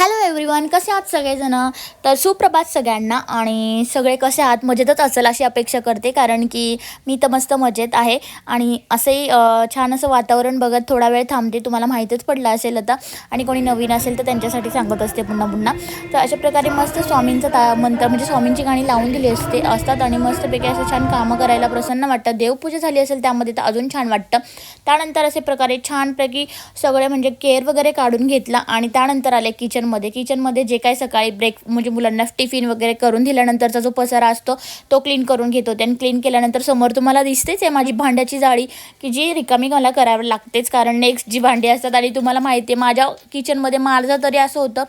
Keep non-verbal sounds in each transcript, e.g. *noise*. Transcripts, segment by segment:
Hello everyone कसे आहात सगळेजण? तर सुप्रभात सगळ्यांना आणि सगळे कसे आहात? मजेतच असेल अशी अपेक्षा करते कारण की मी तर मस्त मजेत आहे. आणि असंही छान असं वातावरण बघत थोडा वेळ थांबते तुम्हाला माहीतच पडलं असेल आता. आणि कोणी नवीन असेल तर त्यांच्यासाठी सांगत असते पुन्हा पुन्हा. तर अशा प्रकारे मस्त स्वामींचं ता मंत्र म्हणजे स्वामींची गाणी लावून दिली असते असतात आणि मस्तपैकी असं छान कामं करायला प्रसन्न वाटतं देवपूजा झाली असेल त्यामध्ये तर अजून छान वाटतं. त्यानंतर असे प्रकारे छानपैकी सगळे म्हणजे केअर वगैरे काढून घेतला आणि त्यानंतर आले किचनमध्ये किचनमध्ये जे काही सकाळी ब्रेक म्हणजे मुलांना टिफिन वगैरे करून दिल्यानंतरचा जो पसारा असतो तो क्लीन करून घेत. होते आणि क्लीन केल्यानंतर समोर तुम्हाला दिसतेच आहे माझी भांड्याची जाळी की जी रिकामी मला करावी लागतेच. कारण नेक्स्ट जी भांडी असतात आणि तुम्हाला माहिती आहे माझ्या किचनमध्ये माझं तरी असं होतं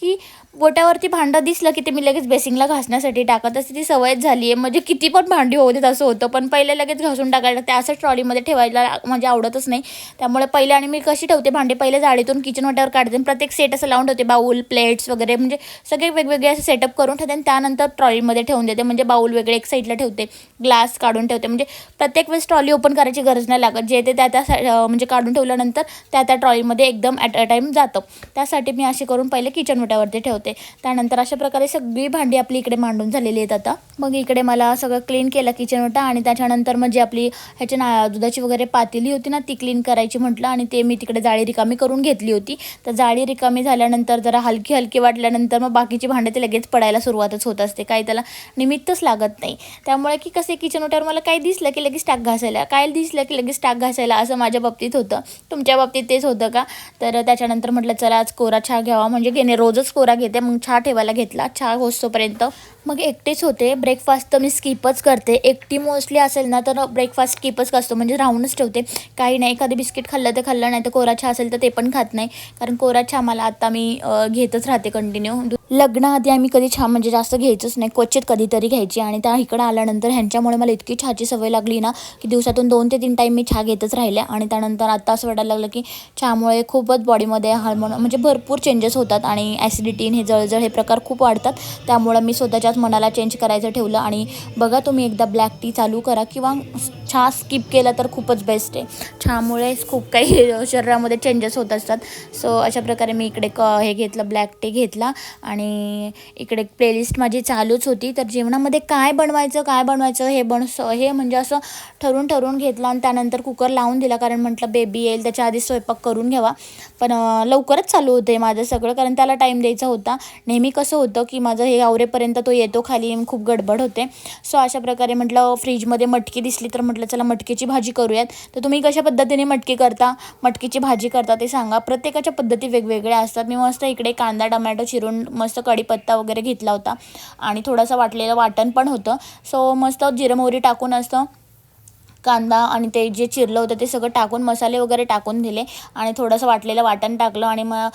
की बोट्यावरती भांडं दिसलं की ते मी लगेच बेसिंगला घासण्यासाठी टाकत असते. ती सवयच झाली आहे म्हणजे किती पण भांडी होऊ देत असं होतं पण पहिले लगेच घासून टाकायला लागते असं ट्रॉलीमध्ये ठेवायला म्हणजे आवडतच नाही. त्यामुळे पहिले आणि मी कशी ठेवते भांडे? पहिले जाळीतून किचन वाट्यावर काढते प्रत्येक सेट असं लावून ठेवते. बाऊ बाऊल प्लेट्स वगैरे म्हणजे सगळे वेगवेगळे असे सेटअप करून ठेवते आणि त्यानंतर ट्रॉलीमध्ये ठेवून देते. म्हणजे बाऊल वेगळे एक साईडला ठेवते ग्लास काढून ठेवते. म्हणजे प्रत्येक वेळेस ट्रॉली ओपन करायची गरज नाही लागत. जे ते त्या त्या सा- म्हणजे काढून ठेवल्यानंतर त्या त्या ट्रॉलीमध्ये एकदम ॲट अ टाईम जातं. त्यासाठी मी असे करून पहिले किचन वाट्यावरती ठेवते. त्यानंतर अशा प्रकारे सगळी भांडी आपली इकडे मांडून झालेली आहेत आता. मग इकडे मला सगळं क्लीन केलं किचन वाटा आणि त्याच्यानंतर मग जी आपली ह्याची ना दुधाची वगैरे पातेली होती ना ती क्लीन करायची म्हटलं आणि ते मी तिकडे जाळी रिकामी करून घेतली होती. तर जाळी रिकामी झाल्यानंतर जरा हलकी हलकी वाटल्यानंतर मग बाकीची भांडे ते लगेच पडायला सुरुवातच होत असते. काही त्याला निमित्तच लागत नाही. त्यामुळे की कसे किचन ओट्यावर मला काही दिसलं की लगेच टाक घासायला काय दिसलं की लगेच टाक घासायला असं माझ्या बाबतीत होतं. तुमच्या बाबतीत तेच होतं का? तर त्याच्यानंतर म्हटलं चला आज कोरा चहा घ्यावा. म्हणजे घेणे रोजच कोरा घेते मग चहा ठेवायला घेतला. चहा होस्तोपर्यंत मग एकटेच होते. ब्रेकफास्ट तर मी स्किपच करते. एकटी मोस्टली असेल ना तर ब्रेकफास्ट स्किपच असतो म्हणजे राहूनच ठेवते. काही नाही एखादं बिस्किट खाल्लं तर खाल्लं नाही तर कोरा चहा असेल तर ते पण खात नाही. कारण कोरा चहा मला आता मी घेतच राहते कंटिन्यू लग्नाआधी आम्ही कधी छान म्हणजे जास्त घ्यायचंच नाही. क्वचित कधीतरी घ्यायची. आणि त्या इकडं आल्यानंतर ह्यांच्यामुळे मला इतकी चहाची सवय लागली ना की दिवसातून दोन ते तीन टाईम मी चहा घेतच राहिले आणि त्यानंतर आता असं वाटायला लागलं की चहामुळे खूपच बॉडीमध्ये हार्मोन म्हणजे भरपूर चेंजेस होतात. आणि ॲसिडिटी हे जळजळ हे प्रकार खूप वाढतात. त्यामुळं मी स्वतःच्याच मनाला चेंज करायचं ठेवलं. आणि बघा तुम्ही एकदा ब्लॅक टी चालू करा किंवा छा स्किप केला तर खूपच बेस्ट आहे. चहामुळेच खूप काही *laughs* शरीरामध्ये चेंजेस होत असतात. सो अशा प्रकारे मी इकडे क हे घेतलं ब्लॅक टी घेतला आणि इकडे प्लेलिस्ट माझी चालूच होती. तर जेवणामध्ये काय बनवायचं काय बनवायचं हे बन स- हे म्हणजे असं ठरवून ठरवून घेतलं आणि त्यानंतर कुकर लावून दिला. कारण म्हटलं बेबी येईल त्याच्या आधी स्वयंपाक करून घ्यावा. पण लवकरच चालू होते माझं सगळं कारण त्याला टाईम द्यायचा होता. नेहमी कसं होतं की माझं हे आवरेपर्यंत तो येतो खाली खूप गडबड होते. सो अशा प्रकारे म्हटलं फ्रीजमध्ये मटकी दिसली तर म्हटलं चला मटकीची भाजी करूयात. तर तुम्ही कशा पद्धतीने मटकी करता मटकीची भाजी करता ते सांगा. प्रत्येकाच्या पद्धती वेगवेगळ्या असतात. मी मस्त इकडे कांदा टमॅटो चिरून मस्त कढीपत्ता वगैरे घेतला होता. आणि थोडंसं वाटलेलं वाटण पण होतं. सो मस्त जिरं मोहरी टाकून असतं कांदा आणि ते जे चिरलं होतं ते सगळं टाकून मसाले वगैरे टाकून दिले. आणि थोडंसं वाटलेलं वाटण टाकलं आणि मग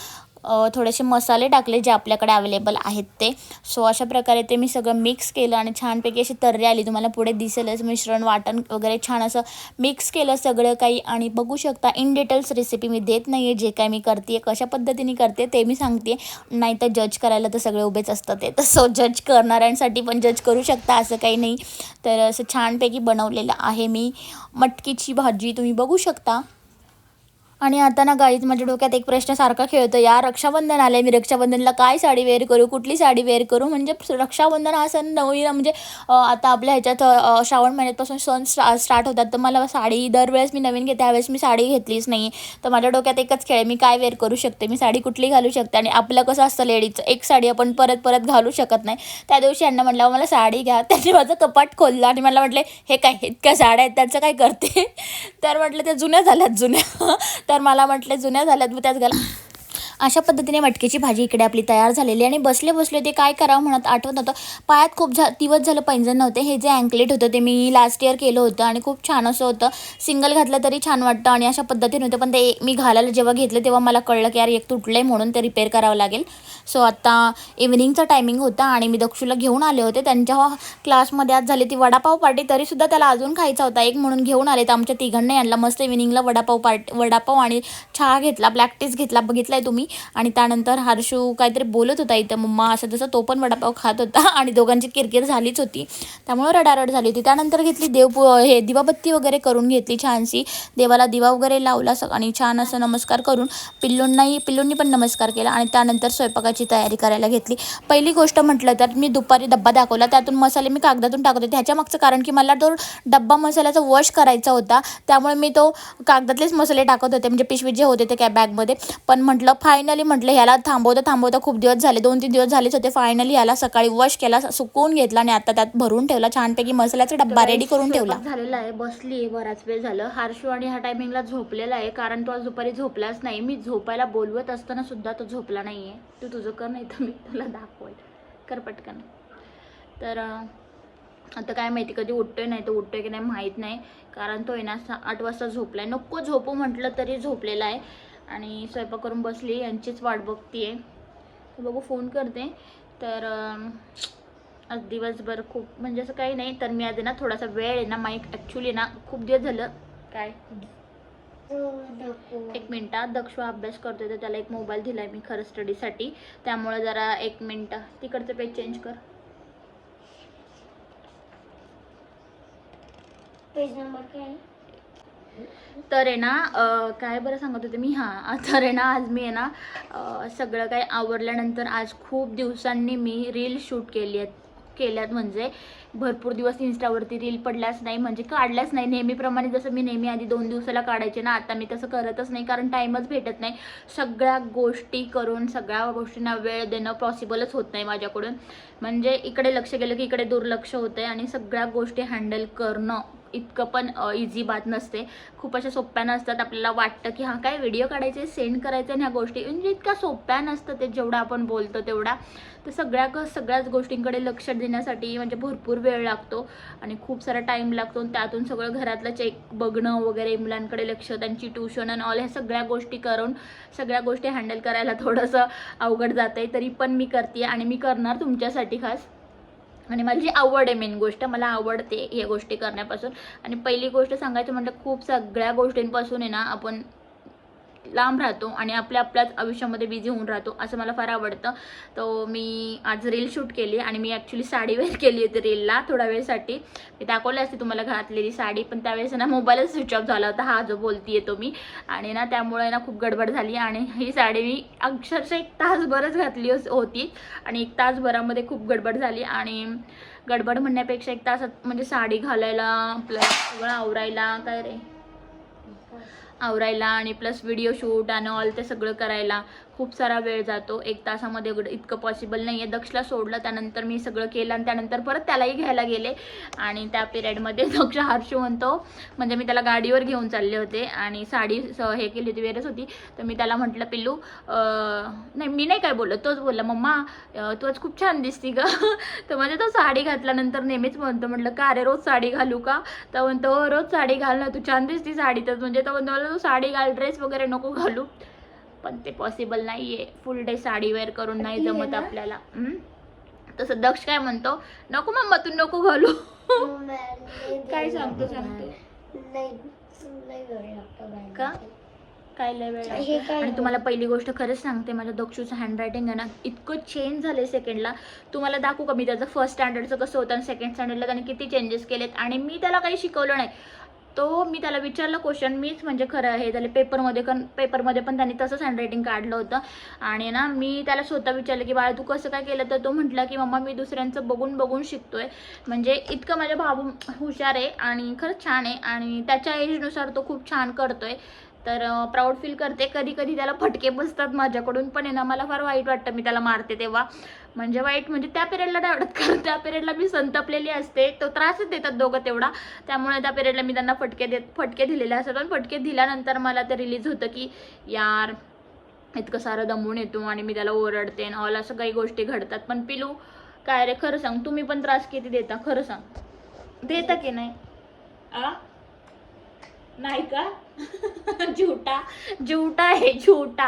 थोडेसे मसाले टाकले जे आपल्याकडे अवेलेबल आहेत ते. सो अशा प्रकारे ते मी सगळं मिक्स केलं आणि छानपैकी अशी तर्री आली. तुम्हाला पुढे दिसेलच म्हणजे मिश्रण वाटण वगैरे छान असं मिक्स केलं सगळं काही. आणि बघू शकता इन डिटेल्स रेसिपी मी देत नाही आहे जे काय मी करते कशा पद्धतीने करते ते मी सांगते नाही तर जज करायला तर सगळे उभेच असतात ते. तर सो जज करणाऱ्यांसाठी पण जज करू शकता असं काही नाही. तर असं छानपैकी बनवलेलं आहे मी. मटकीची भाजी तुम्ही बघू शकता. आणि आता ना गाईज माझ्या डोक्यात एक प्रश्न सारखा खेळतो या रक्षाबंधन आले मी रक्षाबंधनला काय साडी वेअर करू? कुठली साडी वेअर करू? म्हणजे रक्षाबंधन हा सण नवीन म्हणजे आता आपल्या ह्याच्यात श्रावण महिन्यापासून सण स्टा स्टार्ट होतात. तर मला साडी दरवेळेस मी नवीन घेते त्यावेळेस मी साडी घेतलीच नाही. तर माझ्या डोक्यात एकच खेळ मी काय वेअर करू शकते? मी साडी कुठली घालू शकते? आणि आपलं कसं असतं लेडीजचं एक साडी आपण परत परत घालू शकत नाही. त्या दिवशी यांना म्हटलं मला साडी घ्या. *laughs* त्यांनी माझं कपाट खोललं आणि मला म्हटले हे काय इतक्या साड्या आहेत त्याचं काय करते? *laughs* तर म्हटलं त्या जुन्या झाल्यात जुन्या. *laughs* तर मला म्हटले जुन्या झाल्यात मग त्याच घाला. अशा पद्धतीने मटकीची भाजी इकडे आपली तयार झालेली आणि बसले बसले ते काय करावं म्हणत आठवत नव्हतं. पायात खूप झा दिवस झालं पैंजण नव्हते. हे जे अँकलेट होतं ते मी लास्ट इयर केलं होतं आणि खूप छान असं होतं. सिंगल घातलं तरी छान वाटतं आणि अशा पद्धतीने होतं. पण ते मी घालायला जेव्हा घेतलं तेव्हा मला कळलं की यार एक तुटलं आहे म्हणून ते रिपेअर करावं लागेल. सो आता इव्हिनिंगचा टायमिंग होता आणि मी दक्षूला घेऊन आले होते. त्यांच्या क्लासमध्ये आज झाली ती वडापाव पार्टी तरीसुद्धा त्याला अजून खायचा होता. एक म्हणून घेऊन आले तर आमच्या तिघांनी आणला मस्त इव्हिनिंगला वडापाव पार्ट वडापाव आणि चहा घेतला ब्लॅक टीस घेतला. बघितला आहे तुम्ही? आणि त्यानंतर हर्षू काहीतरी बोलत होता इथं मम्मा असं तसं तो पण वडापाव खात होता. *laughs* आणि दोघांची किरकिर झालीच होती. त्यामुळं रडारड झाली होती. त्यानंतर घेतली देव हे दिवाबत्ती वगैरे करून घेतली छानशी. देवाला दिवा वगैरे लावला आणि छान असं नमस्कार करून पिल्लूंनाही पिल्लूंनी पण नमस्कार केला आणि त्यानंतर स्वयंपाकाची तयारी करायला घेतली. पहिली गोष्ट म्हटलं तर मी दुपारी डब्बा दाखवला. त्यातून मसाले मी कागदातून टाकत होते. ह्याच्या मागचं कारण की मला तो डब्बा मसाल्याचा वॉश करायचा होता. त्यामुळे मी तो कागदातलेच मसाले टाकत होते. म्हणजे पिशवीत जे होते ते काय बॅगमध्ये. पण म्हटलं फाय फायनली म्हटलं ह्याला थांबवता थांबवता खूप दिवस झाले दोन तीन दिवस झालेच होते. फायनली ह्याला सकाळी वॉश केला सुकवून घेतला आणि आता त्यात भरून ठेवला छानपैकी मसाल्याचा डब्बा रेडी करून ठेवला. झालेला आहे बसली आहे बराच वेळ झालं. हार्शू आणि ह्या टायमिंगला झोपलेला आहे कारण तो आज दुपारी झोपलाच नाही. मी झोपायला बोलवत असताना सुद्धा तो झोपला नाही आहे तू तुझं कर नाही तर मी तुला दाखवेल. कर पटकन. तर आता काय माहिती कधी उठतोय नाही तर उठतोय की नाही माहीत नाही. कारण तो आहे ना आठ वाजता झोपलाय. नको झोपू म्हटलं तरी झोपलेला आहे. आणि स्वयंपाक करून बसली यांचीच वाट बघतीये. तर बघू फोन करते. तर आज दिवसभर खूप म्हणजे असं काही नाही तर मी आज ना थोडासा वेळ आहे ना माईक ॲक्च्युली ना खूप दिवस झालं. काय? एक मिनटात दक्ष अभ्यास करतोय तर त्याला एक मोबाईल दिलाय मी खरं स्टडीसाठी त्यामुळे जरा एक मिनटं तिकडचं पेज चेंज कर. पेज नंबर काय? तर आहे ना काय बरं सांगत होते मी? हां तर आहे ना आज मी आहे ना सगळं काही आवरल्यानंतर आज खूप दिवसांनी मी रील शूट केली आहेत. केल्यात म्हणजे भरपूर दिवस इंस्टावरती रील पडल्याच नाही म्हणजे काढल्याच नाही. नेहमीप्रमाणे जसं मी नेहमी आधी दोन दिवसाला काढायचे ना आता मी तसं करतच नाही कारण टाईमच भेटत नाही. सगळ्या गोष्टी करून सगळ्या गोष्टींना वेळ देणं पॉसिबलच होत नाही माझ्याकडून. म्हणजे इकडे लक्ष गेलं की इकडे दुर्लक्ष होतं आहे आणि सगळ्या गोष्टी हँडल करणं इतकं पण इझी बात नसते. खूप अशा सोप्या नसतात. आपल्याला वाटतं की हां काय व्हिडिओ काढायचे सेंड करायचे आणि ह्या गोष्टी. म्हणजे इतक्या सोप्या नसतं ते जेवढं आपण बोलतो तेवढा. तर सगळ्या सगळ्याच गोष्टींकडे लक्ष देण्यासाठी म्हणजे भरपूर वेळ लागतो आणि खूप सारा टाईम लागतो. आणि त्यातून सगळं घरातलं चेक बघणं वगैरे मुलांकडे लक्ष त्यांची ट्युशन आणि ऑल ह्या सगळ्या गोष्टी करून सगळ्या गोष्टी हँडल करायला थोडंसं अवघड जात आहे तरी पण मी करते आणि मी करणार तुमच्यासाठी खास. आणि माझी आवड आहे मेन गोष्ट. मला आवडते या गोष्टी करण्यापासून. आणि पहिली गोष्ट सांगायचं म्हटलं खूप सगळ्या गोष्टींपासून आहे ना आपण लांब राहतो आणि आपल्या आपल्याच आयुष्यामध्ये बिझी होऊन राहतो असं मला फार आवडतं. तो मी आज रील शूट केली आणि मी ॲक्च्युली साडी वेअर केली होती रीलला थोड्या वेळसाठी मी दाखवली असते तुम्हाला घातलेली साडी पण त्यावेळेस ना मोबाईलच स्विच ऑफ झाला होता. हा जो बोलतीये तो मी. आणि ना त्यामुळे ना खूप गडबड झाली आणि ही साडी मी अक्षरशः एक तासभरच घातली होती आणि एक तासभरामध्ये खूप गडबड झाली आणि गडबड म्हणण्यापेक्षा एक तासात म्हणजे साडी घालायला प्लस सगळं आवरायला काय रे? आवरायला आणि प्लस व्हिडिओ शूट आणि ऑल ते सगळं करायला. खूप सारा वेळ जातो. एक तासामध्ये एवढं इतकं पॉसिबल नाही आहे दक्षला सोडलं त्यानंतर मी सगळं केलं आणि त्यानंतर परत त्यालाही घ्यायला गेले. आणि त्या पिरियडमध्ये *laughs* दक्ष हर्षू म्हणतो म्हणजे मी त्याला गाडीवर घेऊन चालले होते आणि साडी स- हे केली होती वेरच होती. तर मी त्याला म्हटलं पिल्लू नाही मी नाही काय बोललो तोच बोलला मम्मा तू आज खूप छान दिसती का *laughs* तर म्हणजे तो साडी घातल्यानंतर नेहमीच म्हणतो म्हटलं का रे रोज साडी घालू का? तर म्हणतो हो, रोज साडी घाल ना तू छान दिसती साडी. तर म्हणजे तो म्हणतो मला तू साडी घाल ड्रेस वगैरे नको घालू. पण ते पॉसिबल नाही आहे फुल डे साडी वेअर करून नाही जमत आपल्याला? तसं दक्ष काय म्हणतो? नको मम्मा तू नको घालू. काय सांगतो सांगतो. का? काय लय वेळ हे लागतो. काय आणि तुम्हाला पहिली गोष्ट खरंच सांगते माझ्या दक्षूचं हँडरायटिंग आहे ना इतकं चेंज झालंय सेकंडला तुम्हाला दाखवू का मी त्याचं फर्स्ट स्टँडर्डचं कसं होतं आणि सेकंड स्टँडर्डला त्याने किती चेंजेस केलेत? आणि मी त्याला काही शिकवलं नाही. तो मी त्याला विचारलं क्वेश्चन मीच म्हणजे खरं हे त्याला पेपरमध्ये पण पेपरमध्ये पण त्यांनी तसंच हँडरायटिंग काढलं होतं. आणि ना मी त्याला स्वतः विचारलं की बाळा तू कसं काय केलं? तर तो म्हटला की मम्मा मी दुसऱ्यांचं बघून बघून शिकतोय. म्हणजे इतकं माझ्या भाऊ हुशार आहे आणि खरंच छान आहे. आणि त्याच्या एजनुसार तो खूप छान करतोय. तर प्राऊड फील करते. कधी कधी त्याला फटके बसतात माझ्याकडून पण आहे ना मला फार वाईट वाटतं मी त्याला मारते तेव्हा. म्हणजे वाईट म्हणजे त्या पिरियडला नाही आवडत कारण त्या पिरियडला मी संतपलेली असते. तो त्रासच देतात दोघं तेवढा. त्यामुळे त्या पिरियडला मी त्यांना फटके देत फटके दिलेले असतात. पण फटके दिल्यानंतर मला ते रिलीज होतं की यार इतकं सारं दमून येतो आणि मी त्याला ओरडते आणि ऑल असं काही गोष्टी घडतात. पण पिलू काय रे खरं सांग. तुम्ही पण त्रास किती देता? खरं सांग. देता की नाही? आ? नाही का? *laughs* झुटा. झुटा आहे झुटा.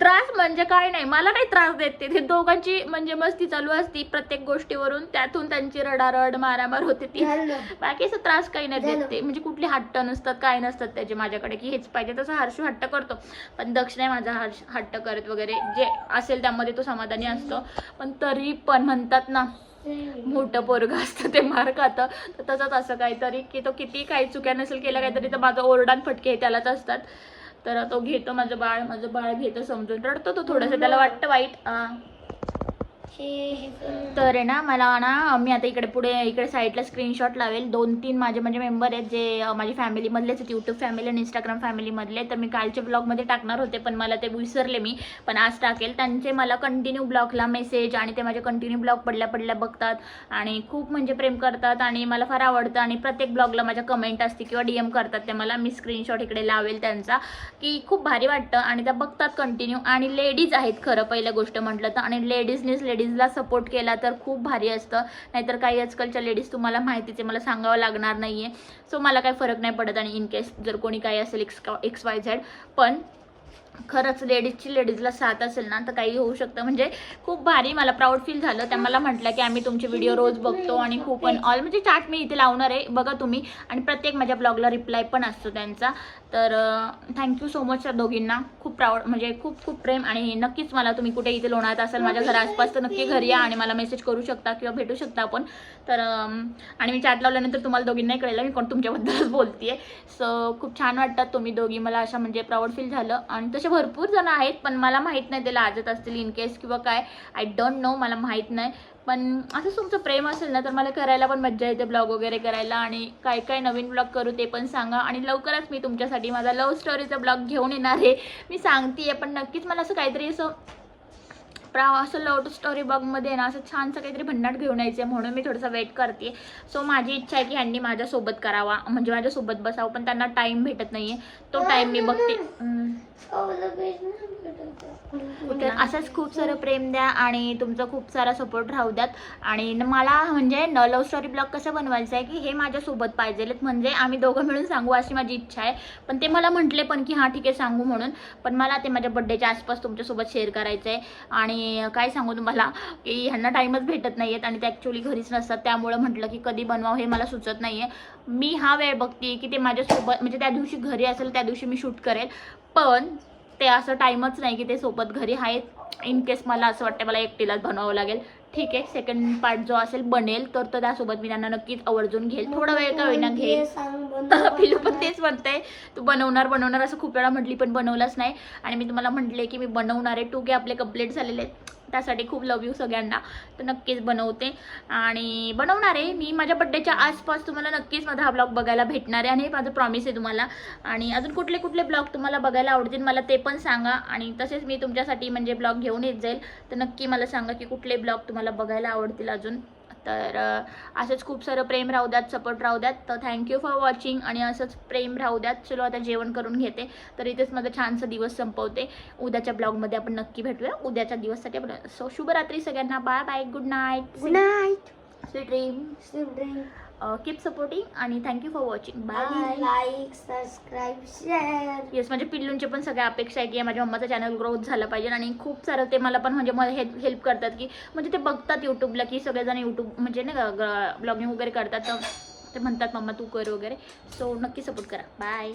त्रास म्हणजे काय नाही मला नाही त्रास देते ते दोघांची म्हणजे मस्ती चालू असती प्रत्येक गोष्टीवरून. त्यातून त्यांची रडारड मारामार होते ती. बाकी असं त्रास काही नाही देत म्हणजे कुठले हट्ट नसतात काय नसतात त्याचे माझ्याकडे. की हेच पाहिजे तसं हर्षू हट्ट करतो. पण दक्ष नाही माझा हर्ष हट्ट करत वगैरे. जे असेल त्यामध्ये तो समाधानी असतो. पण तरी पण म्हणतात ना मोठं पोरग असतं ते मार खातं. तर तसंच असं काहीतरी की तो किती काही चुक्या नसेल केलं काहीतरी तर माझं ओरडान फटके हे त्यालाच असतात. तर तो घेतो माझं बाळ माझं बाळ घेतो समजून रडतो तो थोडंसं. त्याला वाटतं वाईट तर आहे ना मला ना मी आता इकडे पुढे इकडे साईडला स्क्रीनशॉट लावेल. दोन तीन माझे म्हणजे मेंबर आहेत जे माझ्या फॅमिलीमधलेच आहेत यूट्यूब फॅमिली आणि इंस्टाग्राम फॅमिलीमधले तर मी कालच्या ब्लॉगमध्ये टाकणार होते पण मला ते विसरले मी. पण आज टाकेल. त्यांचे मला कंटिन्यू ब्लॉगला मेसेज आणि ते माझे कंटिन्यू ब्लॉग पडल्या पडल्या बघतात. आणि खूप म्हणजे प्रेम करतात आणि मला फार आवडतं. आणि प्रत्येक ब्लॉगला माझ्या कमेंट असते किंवा डी एम करतात ते मला मी स्क्रीनशॉट इकडे लावेल त्यांचा. की खूप भारी वाटतं. आणि त्या बघतात कंटिन्यू आणि लेडीज आहेत खरं पहिलं गोष्ट म्हटलं तर. आणि लेडीजनीच लेडीजला सपोर्ट केला तर खूप भारी असतं. नाहीतर काही आजकालच्या लेडीज तुम्हाला माहितीच आहे मला सांगावं लागणार नाही आहे सो मला काही फरक नाही पडत आणि इन केस जर कोणी काही असेल एक्स एक्स वाय झेड पण खरंच लेडीजची लेडीजला साथ असेल ना तर काही होऊ शकतं. म्हणजे खूप भारी मला प्राऊड फील झालं. त्या मला म्हटलं की आम्ही तुमचे व्हिडिओ रोज बघतो आणि खूप ऑल म्हणजे चाट मी इथे लावणार आहे बघा तुम्ही. आणि प्रत्येक माझ्या ब्लॉगला रिप्लाय पण असतो त्यांचा. तर थँक्यू सो मच त्या दोघींना. खूप प्राऊड म्हणजे खूप खूप प्रेम. आणि नक्कीच मला तुम्ही कुठे इथे लोणात असाल माझ्या घरा आसपास तर नक्की घरी या आणि मला मेसेज करू शकता किंवा भेटू शकता आपण. तर आणि मी चार्ट लावल्यानंतर तुम्हाला दोघींनाही कळेल मी कोण तुमच्याबद्दलच बोलते सो खूप छान वाटतात तुम्ही दोघी. मला अशा म्हणजे प्राऊड फील झालं. आणि तसे असे भरपूर जण आहेत पण मला माहीत नाही ते लाजत असतील इन केस किंवा काय. आय डोंट नो मला माहीत नाही. पण असंच तुमचं प्रेम असेल ना तर मला करायला पण मज्जा येते ब्लॉग वगैरे करायला. आणि काय काय नवीन ब्लॉग करू ते पण सांगा. आणि लवकरच मी तुमच्यासाठी माझा लव्ह स्टोरीचा ब्लॉग घेऊन येणार आहे. मी सांगते पण नक्कीच मला असं काहीतरी असं प्राव असं लव्ह स्टोरी बघमध्ये ना असं छानसं काहीतरी भन्नाट घेऊन यायचं आहे म्हणून मी थोडंसं वेट करते. सो माझी इच्छा आहे की ह्यांनी माझ्यासोबत करावा. म्हणजे माझ्यासोबत बसावं पण त्यांना टाईम भेटत नाही आहे तो टाईम मी बघते. तर असंच खूप सारं प्रेम द्या आणि तुमचा खूप सारा सपोर्ट राहू द्यात. आणि मला म्हणजे न लव्ह स्टोरी ब्लॉग कसं बनवायचं आहे की हे माझ्यासोबत पाहिजे म्हणजे आम्ही दोघं मिळून सांगू अशी माझी इच्छा आहे. पण ते मला म्हटले पण की हां ठीक आहे सांगू म्हणून. पण मला ते माझ्या बड्डेच्या आसपास तुमच्यासोबत शेअर करायचं आहे आणि काय सांगू तुम्हाला? की ह्यांना टाईमच भेटत नाही आहेत आणि ते ॲक्च्युली घरीच नसतात. त्यामुळं म्हटलं की कधी बनवावं हे मला सुचत नाही आहे मी हा वेळ बघते की ते माझ्यासोबत म्हणजे त्या दिवशी घरी असेल त्या दिवशी मी शूट करेल. पण ते असं टाईमच नाही की ते सोबत घरी आहेत. इन केस मला असं वाटतं मला एकटीलाच बनवावं लागेल. ठीक आहे सेकंड पार्ट जो असेल बनेल तर तर त्यासोबत मी त्यांना नक्कीच आवर्जून घेईल. थोडा वेळ का होईना घेईल. *laughs* पिलू पण तेच म्हणते तू बनवणार बनवणार असं खूप वेळा म्हटली पण बनवलंच नाही. आणि मी तुम्हाला म्हटले की मी बनवणार आहे टू के आपले कंप्लीट झालेले आहेत. त्यासाठी खूप लव यू सगळ्यांना. तर नक्कीच बनवते. आणि बनवणार आहे. मी माझ्या बड्डेच्या आसपास तुम्हाला नक्कीच माझा हा ब्लॉग बघायला भेटणार आहे. आणि हे माझं प्रॉमिस आहे तुम्हाला. आणि अजून कुठले कुठले ब्लॉग तुम्हाला बघायला आवडतील मला ते पण सांगा. आणि तसेच मी तुमच्यासाठी म्हणजे ब्लॉग घेऊन येत जाईल. तर नक्की मला सांगा की कुठले ब्लॉग तुम्हाला बघायला आवडतील अजून. तर असंच खूप सारं प्रेम राहू द्यात सपोर्ट राहू द्यात. तर थँक्यू फॉर वॉचिंग आणि असंच प्रेम राहू द्यात. चलो आता जेवण करून घेते. तर इथेच माझा छानसा दिवस संपवते. उद्याच्या ब्लॉगमध्ये आपण नक्की भेटूया. उद्याच्या दिवससाठी आपण सो शुभरात्री सगळ्यांना. Bye bye good night good night sweet dream keep supporting आणि thank you for watching bye like subscribe share yes माझ्या पिल्लूंचे पण सगळ्या अपेक्षा आहे की माझ्या मम्माचं चॅनल ग्रोथ झालं पाहिजे आणि खूप सारं ते मला पण म्हणजे मला हेल्प हेल्प करतात की म्हणजे ते बघतात यूट्यूबला की सगळेजण यूट्यूब म्हणजे नाही का ब्लॉगिंग वगैरे करतात तर ते म्हणतात मम्मा तू कर वगैरे. सो नक्की सपोर्ट करा. बाय